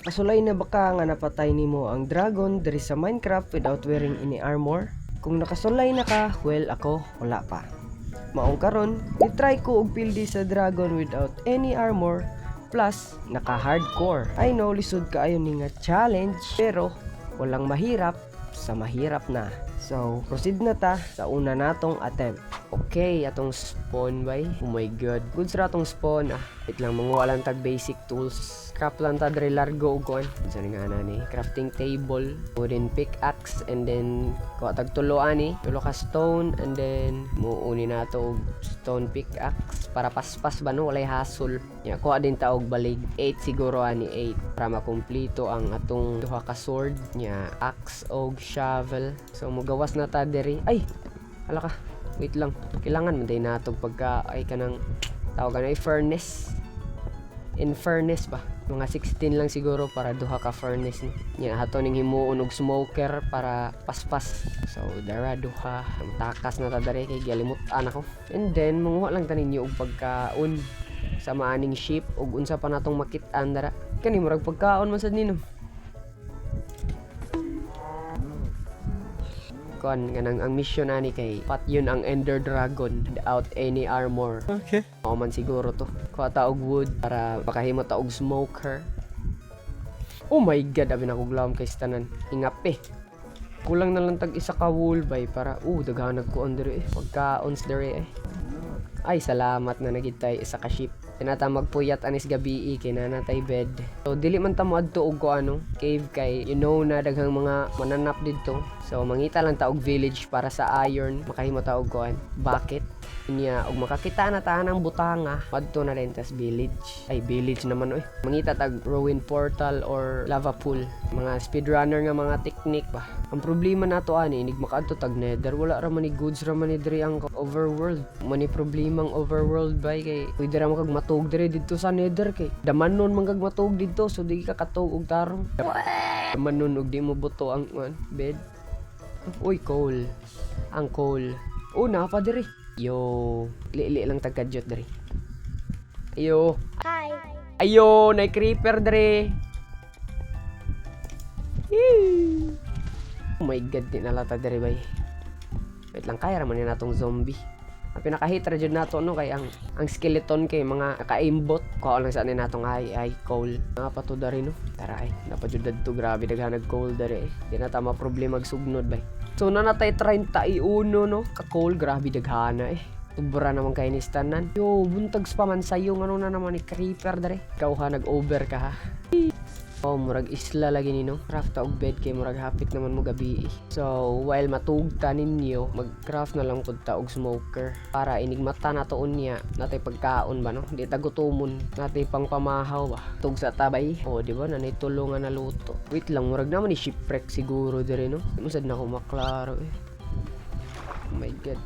Kasulay na baka nga napatay nimo ang dragon diri sa Minecraft without wearing any armor? Kung nakasulay na ka, well ako wala pa. Maong karon, ni-try ko og pildi sa dragon without any armor plus naka-hardcore. I know lisod kaayo ni nga challenge pero walang mahirap sa mahirap na. So, proceed na ta sa una natong attempt. Okay, atong spawn bay. Oh my god. Good sa atong spawn. Ah, wait lang, manguha lang tag basic tools. Craft ta dre largo ugon. Sa nga na ni crafting table, wooden pickaxe and then kuha tag tulo ani, tulo ka stone and then muuni na to stone pickaxe para paspas ba no walay hasol. Ya kuha din ta og balig 8 siguro ani 8 para makumpleto ang atong duha ka sword nya axe og shovel. So mugawas na ta diri. Ay, hala ka. Wait lang. Kailangan man day natog pagka ay kanang tawag na furnace. In furnace ba? Mga 16 lang siguro para duha ka furnace ni. Nya hato ning himuon og smoker para paspas. So dara duha. Ang takas na ta diri kay galimutan ako. And then manguha lang ta ninyo og pagkaon sa maaning ship ug unsa pa natong makit-an dara. Kani murag pagkaon man sad nino. Kon ganang ang mission ani kay pat yun ang Ender Dragon without any armor. Okay. Mao man siguro to. Kuha ta og wood para makahimo ta og smoker. Oh my god, abi na ko glam kay stanan. Hingap eh. Kulang na lang tag isa ka wool bay para uh daghan nagkuon diri eh. Pagkaons diri eh. Ay salamat na nagitay isa ka ship. Tinata magpuyat anis gabi kay nanatay bed. So dili man ta moadto og ko ano, cave kay you know na daghang mga mananap didto. So mangita lang ta og village para sa iron makahimo ta og kuan. Bucket niya og makakita na ta ng butanga padto na rin tas village. Ay village naman oy. Mangita tag ruin portal or lava pool. Mga speedrunner nga mga technique ba. Ang problema nato ani inig makaadto tag nether. Wala ra man ni goods ra man ni diri ang overworld. Mani problemang overworld bay kay pwede ra man kag matug diri didto sa nether kay damanon man kag matug didto so di ka katug og tarong. Damanon og di mo buto ang kuan, bed. Uy coal. Ang coal. Una pa diri Yo, li lang tagkadyot diri. Ayo. Hi. Ayo, nay creeper. Yee. Oh my god, di nalata diri bay. Wait lang kaya raman ni natong zombie. Ang pinaka-hit ra jud nato no kay ang ang skeleton kay mga naka-aimbot ko lang sa ni natong ay ay coal. Nga pa to dari no. Tara ay, napajud to grabe daghan nag coal dari eh. Di na ta ma problema magsugnod bay. So na natay 31 no, ka coal grabe daghana eh. Tubra naman kay ni Stanan. Yo, buntag pa man sayo ngano na naman ni creeper dere. Ikaw ha nag-over ka ha. Oh, murag isla lagi nino. Craft ta og bed kay murag hapit naman mo gabi. So, while matugta ninyo, mag-craft na lang pud ta og smoker para inigmata na to unya natay pagkaon ba no. Di ta gutomon, natay pang pamahaw ba. Tug sa tabay. Oh, di ba nanay tulungan na luto. Wait lang, murag naman ni shipwreck siguro dire no. Di mo sad na ako maklaro eh. Oh my god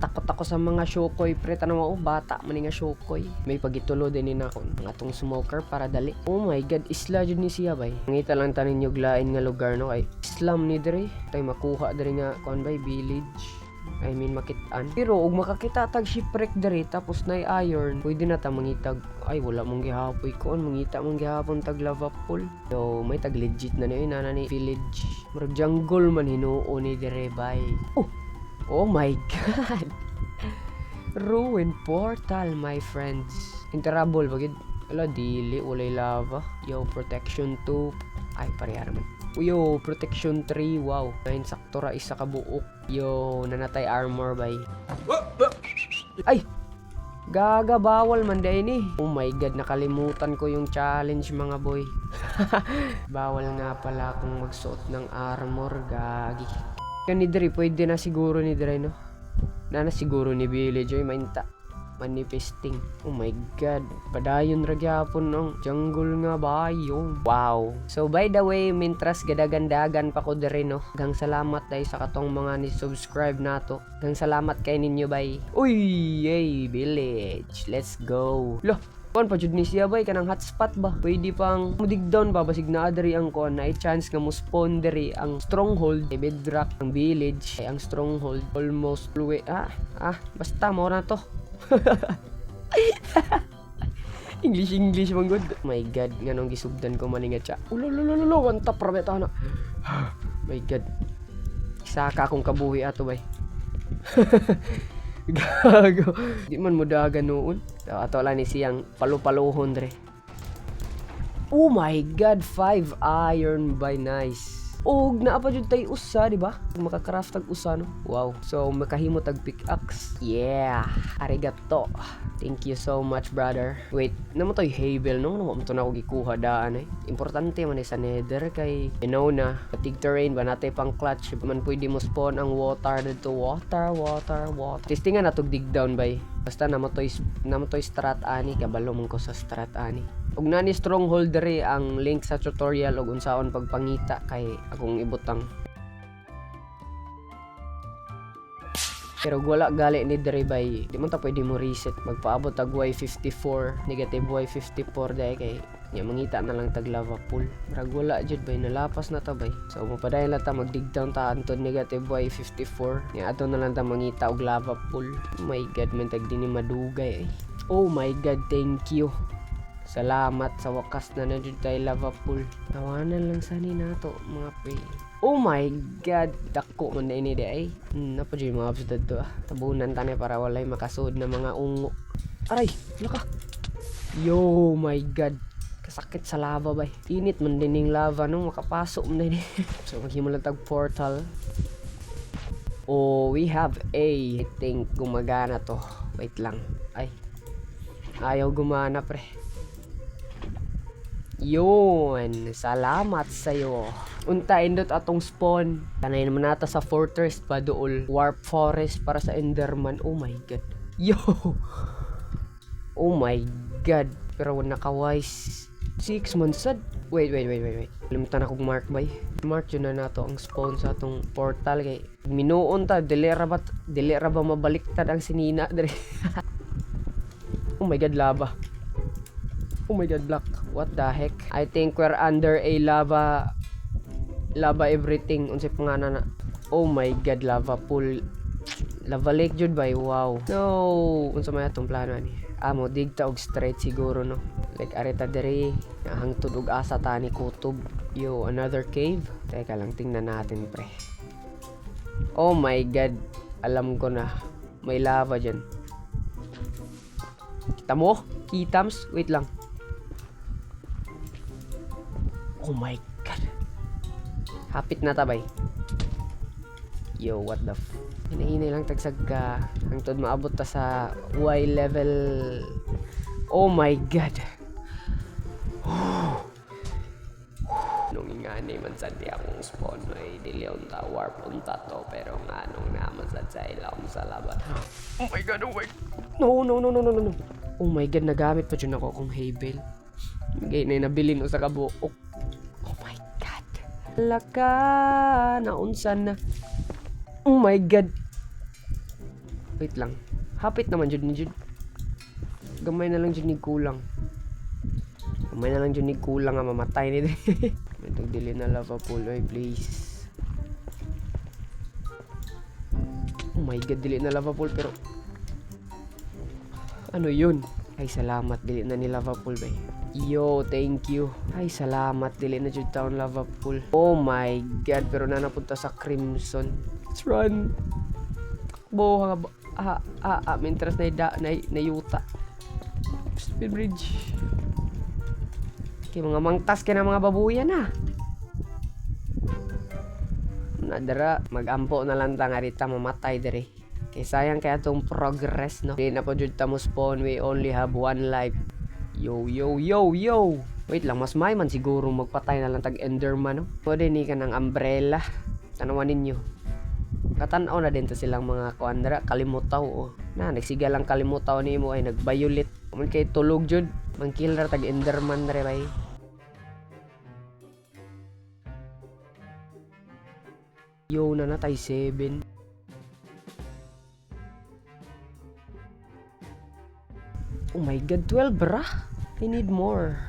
takot ako sa mga shokoy pre. Tanong ako bata man nga shokoy may pagitulo din ni nako ang atong smoker para dali. Oh my god isla jud ni siya bay. Ngita lang tanin yung lain nga lugar no? Kay islam ni dire tay makuha dire nga kon bay village. I mean makitaan. Pero ug makakita tag shipwreck diri tapos nay iron pwede na ta mangitag. Ay wala mong gihapoy kon mangita mong gihapon tag lava pool. So may tag legit na ni nana ni village. Murag jungle man hinuo ni dire bay. Oh Oh my god. Ruin portal, my friends. Interable bagid. Ala dili walay lava. Yo protection 2. Ay parehara man. Yo protection 3. Wow. Nine sakto isa ka buok. Yo nanatay armor bay. Ay. Gaga bawal man day ni. Oh my god, nakalimutan ko yung challenge mga boy. bawal nga pala akong magsuot ng armor, gagi. Yan ni Dre, pwede na siguro ni Dre, no? Na na siguro ni Village, ay mainta. Manifesting. Oh my god. Padayon ra gyapon ng jungle nga bayo. Wow. So by the way, mintras gadagandagan pa ko dere no. Gang salamat dahil sa katong mga ni subscribe nato. Gang salamat kay ninyo bay. Uy, yay, village. Let's go. Lo, Kon pa jud ni siya bay kanang hotspot ba? Pwede pang mudig down ba basig naa diri ang kon na chance nga mo spawn diri ang stronghold kay bedrock ang village ay ang stronghold almost fluid ah ah basta mo na to. English English man good. My god, nganong gisugdan ko man nga siya. Ulolololo, one tap ra na. My god. Saka akong kabuhi ato bay. Gago. Di man mo daga noon. Ato lang ni siyang palu-paluhon dre. Oh my god, 5 iron by nice. Og naa pa jud tay usa, di ba? Makakaraft tag usa no. Wow. So makahimo tag pickaxe. Yeah. Arigato. Thank you so much, brother. Wait, namo toy Havel no? Namo to na ko gikuha daan eh. Importante man eh sa Nether kay you know na patig terrain ba natay pang clutch man pwede mo spawn ang water dito water water water. Testingan na tog dig down bay. Basta namo toy namo toy strat ani kabalo man ko sa strat ani. Ug nani stronghold dere ang link sa tutorial ug unsaon pagpangita kay akong ibutang. Pero wala gali ni dere bay, di man ta pwede mo reset magpaabot tag Y54, negative Y54 dai kay nya mangita na lang tag lava pool. Murag wala jud bay nalapas na ta bay. So mapadayon lang ta magdig down ta anton negative Y54. Nya ato na lang ta mangita og lava pool. Oh my god man tag dinhi madugay. eh. Oh my god, thank you. Salamat sa wakas na na tayo lava pool. Tawanan lang sani nato mga pre. Oh my god, dako man na ini di ay. Hmm, napa dyan mga abs to ah. Tabunan tani para walay makasud na mga ungo. Aray, laka. Yo my god. Kasakit sa lava bay. Init man din yung lava no makapasok man din. so maghimo lang tag portal. Oh, we have a I think gumagana to. Wait lang. Ay. Ayaw gumana pre. Yun, salamat sa'yo. Unta indot atong spawn. Tanay naman nata sa fortress pa dool. Warp forest para sa Enderman. Oh my god. Yo! Oh my god. Pero naka-wise. Six months sad. Wait, wait, wait, wait, wait. Limutan akong mark bay. Mark yun na nato ang spawn sa atong portal kay minuon ta dili ra ba dili ra ba mabaliktad ang sinina diri. oh my god, lava. Oh my god, black. What the heck? I think we're under a lava lava everything unsay pangana na. Oh my god, lava pool. Lava lake jud bay. Wow. No, unsa may atong plano ani? Amo dig ta og straight siguro no. Like areta diri hangtod og asa ta ni kutob. Yo, another cave. Teka lang tingnan natin pre. Oh my god. Alam ko na. May lava dyan. Kita mo? Kitams? Wait lang. Oh my god. Hapit na tabay. Yo, what the f... Hinahinay lang tagsag ka. Hangtod maabot ta sa Y level... Oh my god. Nung ingani man sa di akong spawn ay dili unta warp unta to pero nga nung naman sa ilawom sa laban. Oh my god, oh my No, no, no, no, no, no. Oh my god, nagamit pa dyan ako akong Havel. Gay na nabilin ko sa kabuok. Laka, naunsan na. Oh my god. Wait lang. Hapit naman dyan ni Jud. Gamay na lang dyan ni kulang. Gamay na lang dyan ni kulang nga mamatay ni May dili na lava pool. Oy, please. Oh my god, dili na lava pool pero ano yun? Ay, salamat. Dili na ni Lava Pool, bay. Yo, thank you. Ay, salamat. Dili na jud taon Lava. Oh my God. Pero na napunta sa Crimson. Let's run. Takbo, ha, ah, ah, ah, mentras na, da, na, na yuta. Speed bridge. Okay, mga mangtas ka na mga babuyan na. Nadara, magampo na lang ta nga rita mamatay dere. Kay sayang kaya tong progress no. Di na po jud ta mo spawn, we only have one life. Yo yo yo yo. Wait lang, mas may man siguro magpatay na lang tag Enderman no. Pwede ni ka ng umbrella. Tanawan ninyo. Katanaw na din to silang mga kuandra kalimutaw oh. Na nagsiga lang kalimutaw nimo ay nag-violet. Man kay tulog jud, mang killer tag Enderman re bay. Yo na natay 7. Oh my god, 12 bra. I need more.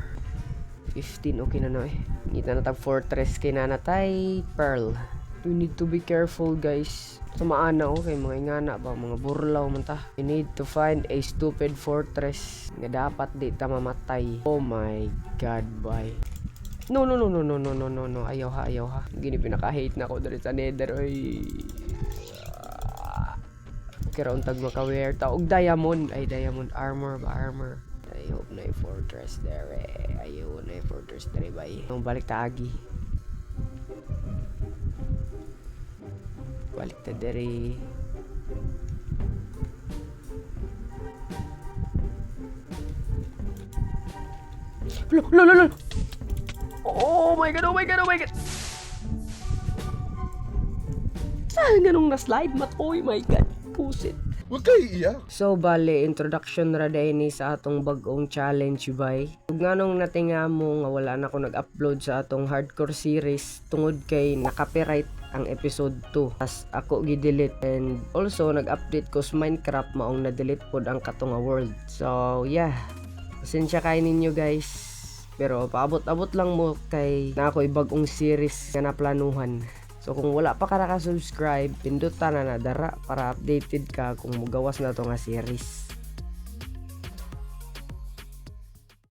15 okay na na eh. Ngita na tag fortress kay na natay pearl. We need to be careful guys. Sumaan na okay mga ingana ba mga burlaw man ta. We need to find a stupid fortress nga dapat di ta mamatay. Oh my god, bye. No, no, no, no, no, no, no, no, no. Ayaw ha, ayaw ha. Gini pinaka-hate na ko dali sa nether. Oy. Kira untag maka-wear ta. Og diamond. Ay, diamond armor ba? Armor. Hope na yung fortress there eh. Na yung fortress there ba eh. Ang balik ta agi. Balik ta dere. Lo, lo, lo, lo. Oh my god, oh my god, oh my god. Saan ganong na-slide mat? Oh my god, pusit. Huwag kayo iiyak. So, bale, introduction ra dahil ni sa atong bagong challenge, bay. Ug nganong natinga mo nga wala na ako nag-upload sa atong hardcore series tungod kay nakapiright ang episode 2. Tas ako gi-delete and also nag-update ko sa Minecraft maong na-delete pod ang katunga world. So, yeah. Pasensya kayo ninyo, guys. Pero paabot-abot lang mo kay na ako bagong series nga naplanuhan. So kung wala pa ka naka-subscribe, pindutan na na dara para updated ka kung mugawas na to nga series.